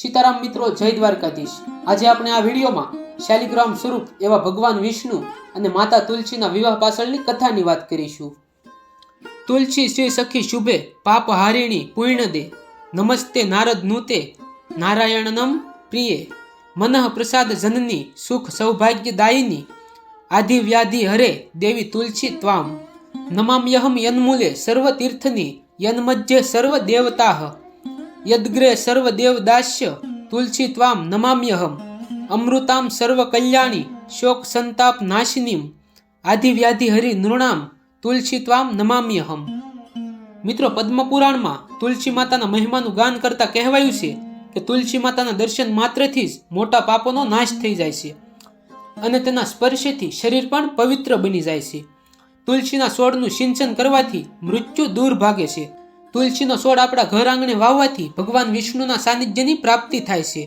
સીતારામ મિત્રો, જય દ્વારકાધીશ. આજે આપણે આ વિડીયોમાં શાલિગ્રામ સ્વરૂપ એવા ભગવાન વિષ્ણુ અને માતા તુલસીના વિવાહ પાછળની કથાની વાત કરીશું. તુલસી શ્રી સખી શુભે પાપ હારિણી પૂર્ણ દે. નમસ્તે નારદ નૂતે. નારાયણનમ પ્રિયે. મનઃ પ્રસાદ જનની સુખ સૌભાગ્યદાયિની. આધિ વ્યાધિ હરે દેવી તુલસી ત્વામ. નમામ્યહમ યન્મૂલે સર્વ તીર્થની યન્મધ્યે સર્વ દેવતાઃ યદ્ગ્રે સર્વ દેવદાસ્ય તુલસી ત્વામ નમામ્યહમ. અમૃતામ સર્વ કલ્યાણી શોક સંતાપ નાશિનીમ. આધિવ્યાધિ હરિ નૃણામ તુલસી ત્વામ નમામ્યહમ. મિત્રો, પદ્મપુરાણમાં તુલસી માતાના મહિમાનું ગાન કરતા કહેવાયું છે કે તુલસી માતાના દર્શન માત્રથી જ મોટા પાપોનો નાશ થઈ જાય છે અને તેના સ્પર્શથી શરીર પણ પવિત્ર બની જાય છે. તુલસીના છોડનું સિંચન કરવાથી મૃત્યુ દૂર ભાગે છે. તુલસીનો છોડ આપણા ઘર આંગણે વાવવાથી ભગવાન વિષ્ણુના સાનિધ્યની પ્રાપ્તિ થાય છે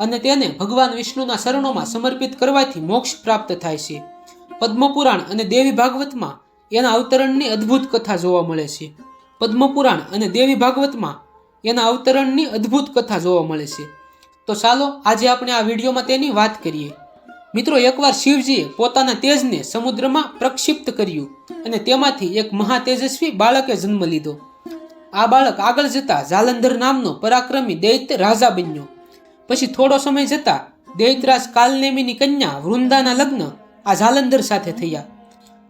અને તેને ભગવાન વિષ્ણુના શરણોમાં સમર્પિત કરવાથી મોક્ષ પ્રાપ્ત થાય છે. પદ્મપુરાણ અને દેવી ભાગવતમાં એના અવતરણની અદ્ભુત કથા જોવા મળે છે. પદ્મપુરાણ અને દેવી ભાગવતમાં એના અવતરણની અદ્ભુત કથા જોવા મળે છે. તો ચાલો આજે આપણે આ વિડીયોમાં તેની વાત કરીએ. મિત્રો, એકવાર શિવજીએ પોતાના તેજને સમુદ્રમાં પ્રક્ષિપ્ત કર્યું અને તેમાંથી એક મહાતેજસ્વી બાળકે જન્મ લીધો. આ બાળક આગળ જતા જાલંધર નામનો પરાક્રમી દૈત્ય રાજા બન્યો. પછી થોડો સમય જતા દૈતરાજ કાલનેમીની કન્યા વૃંદાના લગ્ન આ જાલંધર સાથે થયા.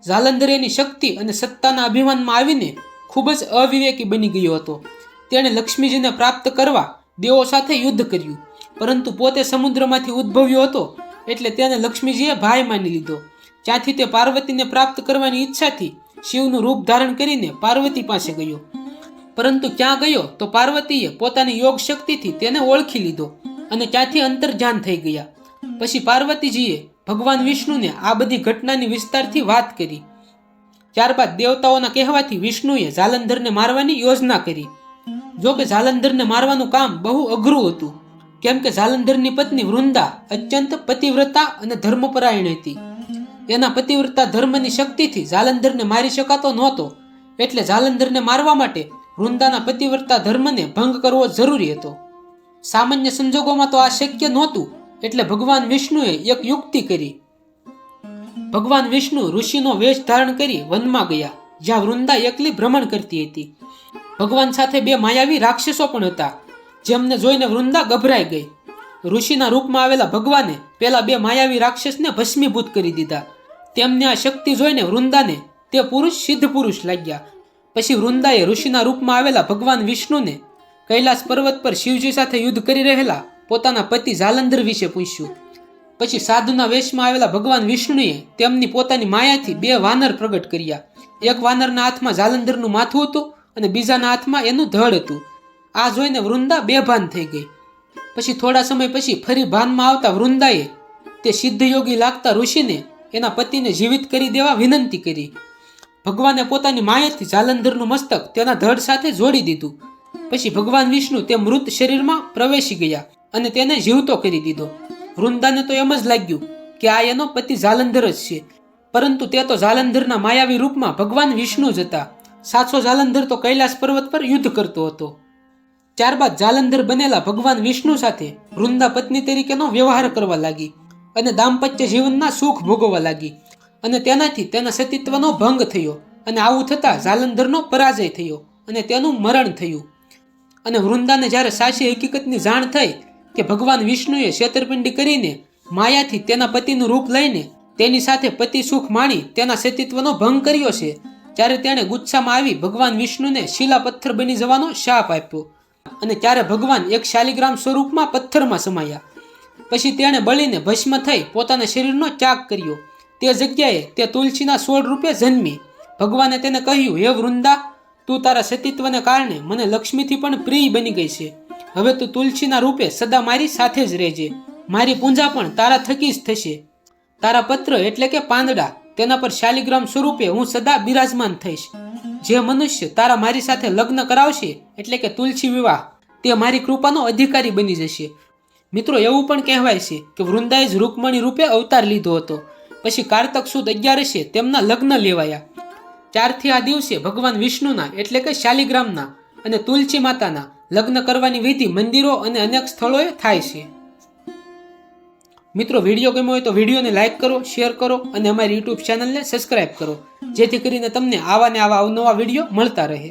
જાલંધર એની શક્તિ અને સત્તાના અભિમાનમાં આવીને ખૂબ જ અવિવેકી બની ગયો હતો. તેણે લક્ષ્મીજીને પ્રાપ્ત કરવા દેવો સાથે યુદ્ધ કર્યું. પરંતુ પોતે સમુદ્રમાંથી ઉદ્ભવ્યો હતો એટલે તેને લક્ષ્મીજીએ ભાઈ માની લીધો. જ્યાંથી તે પાર્વતીને પ્રાપ્ત કરવાની ઈચ્છાથી શિવનું રૂપ ધારણ કરીને પાર્વતી પાસે ગયો. પરંતુ ક્યાં ગયો તો પાર્વતીએ પોતાની યોગ શક્તિથી તેને ઓળખી લીધો અને ત્યાંથી અંતર્જાન થઈ ગયા. પછી પાર્વતીજીએ ભગવાન વિષ્ણુને આ બધી ઘટનાની વિસ્તારથી વાત કરી. ત્યારબાદ દેવતાઓના કહેવાથી વિષ્ણુએ જાલંધરને મારવાની યોજના કરી. જો કે જાલંધરને મારવાનું કામ બહુ અઘરું હતું. કેમ કે જાલંધરની પત્ની વૃંદા અત્યંત પતિવ્રતા અને ધર્મપરાયણ હતી. એના પતિવ્રતા ધર્મની શક્તિથી જાલંધરને મારી શકાતો નહોતો. એટલે જાલંધરને મારવા માટે વૃંદાના પતિવ્રતા ધર્મને ભંગ કરવો જરૂરી હતો. સામાન્ય સંજોગોમાં તો આ શક્ય નહોતું, એટલે ભગવાન વિષ્ણુએ એક યુક્તિ કરી. ભગવાન વિષ્ણુ ઋષિનો વેશ ધારણ કરી વનમાં ગયા, જ્યાં વૃંદા એકલી ભ્રમણ કરતી હતી. ભગવાન સાથે બે માયાવી રાક્ષસો પણ હતા, જેમને જોઈને વૃંદા ગભરાઈ ગઈ. ઋષિના રૂપમાં આવેલા ભગવાને પેલા બે માયાવી રાક્ષસને ભસ્મીભૂત કરી દીધા. તેમને આ શક્તિ જોઈને વૃંદાને તે પુરુષ સિદ્ધ પુરુષ લાગ્યા પછી વૃંદાએ ઋષિના રૂપમાં આવેલા ભગવાન વિષ્ણુને કૈલાસ પર્વત પર શિવજી સાથે યુદ્ધ કરી રહેલા પોતાના પતિ જાલંધર વિશે પૂછ્યું. પછી સાધુના વેશમાં આવેલા ભગવાન વિષ્ણુએ તેમની પોતાની માયાથી બે વાનર પ્રગટ કર્યા. એક વાનરના હાથમાં જાલંધરનું માથું હતું અને બીજાના હાથમાં એનું ધડ હતું. આ જોઈને વૃંદા બેભાન થઈ ગઈ. પછી થોડા સમય પછી ફરી ભાનમાં આવતા વૃંદાએ તે સિદ્ધયોગી લાગતા ઋષિને એના પતિને જીવિત કરી દેવા વિનંતી કરી. ભગવાને પોતાની માયાથી જાલંધરનું મસ્તક તેના ધડ સાથે જોડી દીધું. પછી ભગવાન વિષ્ણુ તે મૃત શરીરમાં પ્રવેશી ગયા અને તેને જીવતો કરી દીધો. વૃંદાને તો એમ જ લાગ્યું કે આ એનો પતિ જાલંધર જ છે. પરંતુ તે તો જાલંધરના માયાવી રૂપમાં ભગવાન વિષ્ણુ જ હતા. સાચો જાલંધર તો કૈલાસ પર્વત પર યુદ્ધ કરતો હતો. ત્યારબાદ જાલંધર બનેલા ભગવાન વિષ્ણુ સાથે વૃંદા પત્ની તરીકેનો વ્યવહાર કરવા લાગી અને દાંપત્ય જીવનના સુખ ભોગવવા લાગી. અને તેનાથી તેના સતીત્વનો ભંગ થયો અને આવું થતાં જાલંધરનો પરાજય થયો અને તેનું મરણ થયું. અને વૃંદાને જ્યારે સાચી હકીકતની જાણ થઈ કે ભગવાન વિષ્ણુએ છેતરપિંડી કરીને માયાથી તેના પતિનું રૂપ લઈને તેની સાથે પતિ સુખ માણી તેના સતીત્વનો ભંગ કર્યો છે, ત્યારે તેણે ગુસ્સામાં આવી ભગવાન વિષ્ણુને શિલા પથ્થર બની જવાનો શાપ આપ્યો અને ત્યારે ભગવાન એક શાલિગ્રામ સ્વરૂપમાં પથ્થરમાં સમાયા. પછી તેણે બળીને ભસ્મ થઈ પોતાના શરીરનો ત્યાગ કર્યો. તે જગ્યાએ તે તુલસીના સોળ રૂપે જન્મી. ભગવાને તેને કહ્યું, હે વૃંદા, તું તારા સતીત્વને કારણે મને લક્ષ્મીથી પણ પ્રિય બની ગઈ છે. હવે તું તુલસીના રૂપે સદા મારી સાથે જ રહેજે. મારી પૂંજા પણ તારા થકી જ થશે. તારા પત્ર એટલે કે પાંદડા, તેના પર શાલિગ્રામ સ્વરૂપે હું સદા બિરાજમાન થઈશ. જે મનુષ્ય તારા મારી સાથે લગ્ન કરાવશે, એટલે કે તુલસી વિવાહ, તે મારી કૃપાનો અધિકારી બની જશે. મિત્રો, એવું પણ કહેવાય છે કે વૃંદાએ જ રૂકમણી રૂપે અવતાર લીધો હતો. પછી કારતક સુદ અગિયારસે તેમના લગ્ન લેવાયા. ત્યારથી આ દિવસે ભગવાન વિષ્ણુના એટલે કે શાલિગ્રામના અને તુલસી માતાના લગ્ન કરવાની વિધિ મંદિરો અને અનેક સ્થળોએ થાય છે. મિત્રો, વીડિયો ગમ્યો હોય તો વિડીયોને લાઇક કરો, શેર કરો અને અમારી યુટ્યુબ ચેનલને સબસ્ક્રાઇબ કરો. જેથી કરીને તમને આવા ને આવા અવનવા વીડિયો મળતા રહે.